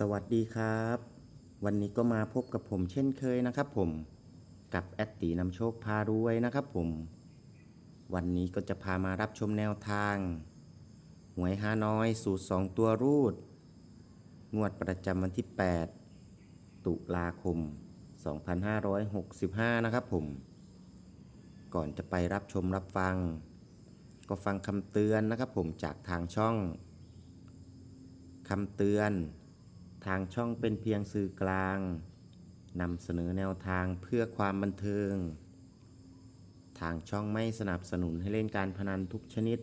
สวัสดีครับ วันนี้ก็มาพบกับผมเช่นเคยนะครับผมกับแอดตีนำโชคพารวยนะครับผม วันนี้ก็จะพามารับชมแนวทางหวยฮานอยสูตร2ตัวรูด งวดประจำวันที่ 8 ตุลาคม 2565 นะครับผม ก่อนจะไปรับชมรับฟัง ก็ฟังคำเตือนนะครับผมจากทางช่องคำเตือน ทางช่องเป็นเพียงสื่อกลางนำเสนอแนวทางเพื่อความบันเทิง ทางช่องไม่สนับสนุนให้เล่นการพนันทุกชนิด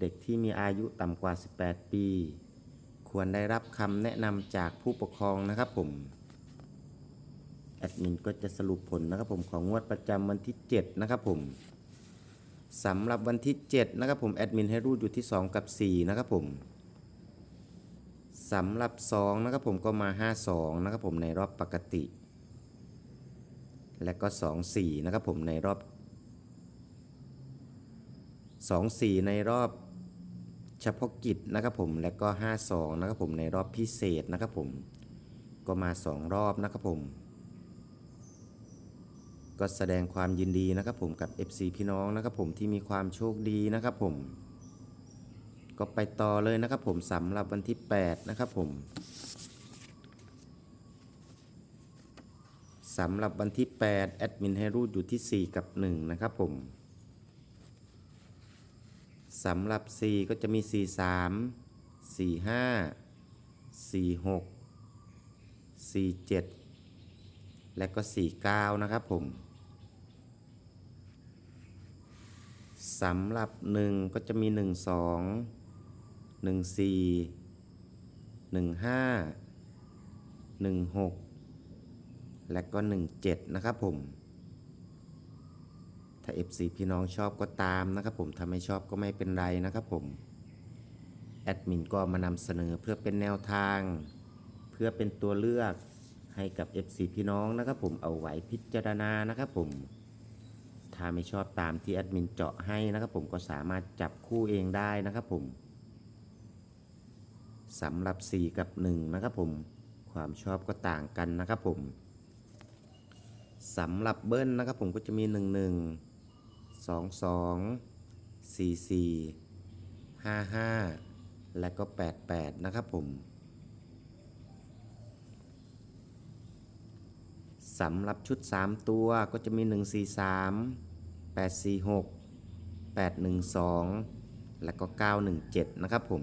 เด็กที่มีอายุต่ำกว่า 18 ปี ควรได้รับคำแนะนำจากผู้ปกครองนะครับผม แอดมินก็จะสรุปผลนะครับผมของงวดประจำวันที่ 7 นะครับผมสำหรับวันที่ 7 นะครับผมแอดมินให้รูดอยู่ที่ 2 กับ 4 นะครับผม สำหรับ 2 นะครับผมก็มา 5 2 นะครับผมในรอบปกติ และก็ 2 4 นะครับผมในรอบ 2 4 ในรอบเฉพาะกิจนะครับผมและก็ 5 2 นะครับผมในรอบพิเศษนะครับผมก็มา 2 รอบนะครับผม ก็แสดงความยินดีนะครับผมกับ FC พี่น้องนะครับผมที่มีความโชคดีนะครับผม ก็ไปต่อเลยนะครับผมสำหรับวันที่ 8 นะครับผมสำหรับวันที่ 8 แอดมินให้รูดอยู่ที่ 4 กับ 1 นะครับผมสำหรับ 4 ก็จะมี 4 3 4 5 4 6 4 7 และก็ 4 9 นะครับผมสำหรับ 1 ก็จะมี 1 2 1 4 1 5 1 6และก็1 7นะครับผม ถ้า FC พี่น้องชอบก็ตามนะครับผม ถ้าไม่ชอบก็ไม่เป็นไรนะครับผม แอดมินก็มานำเสนอเพื่อเป็นแนวทาง เพื่อเป็นตัวเลือกให้กับ FC พี่น้องนะครับผมเอาไว้พิจารณานะครับผมถ้าไม่ชอบตามที่แอดมินเจาะให้นะครับผมก็สามารถจับคู่เองได้นะครับผม สำหรับ 4 กับ 1 นะครับผม ความชอบก็ต่างกันนะครับผมสำหรับเบิ้ลนะครับผมก็จะมี 1 1 2 2 4 4 5 5 และก็ 8 8 นะครับผมสำหรับชุด 3 ตัวก็จะมี 1 4 3 8 4 6 8 1 2 แล้วก็ 917 นะครับผม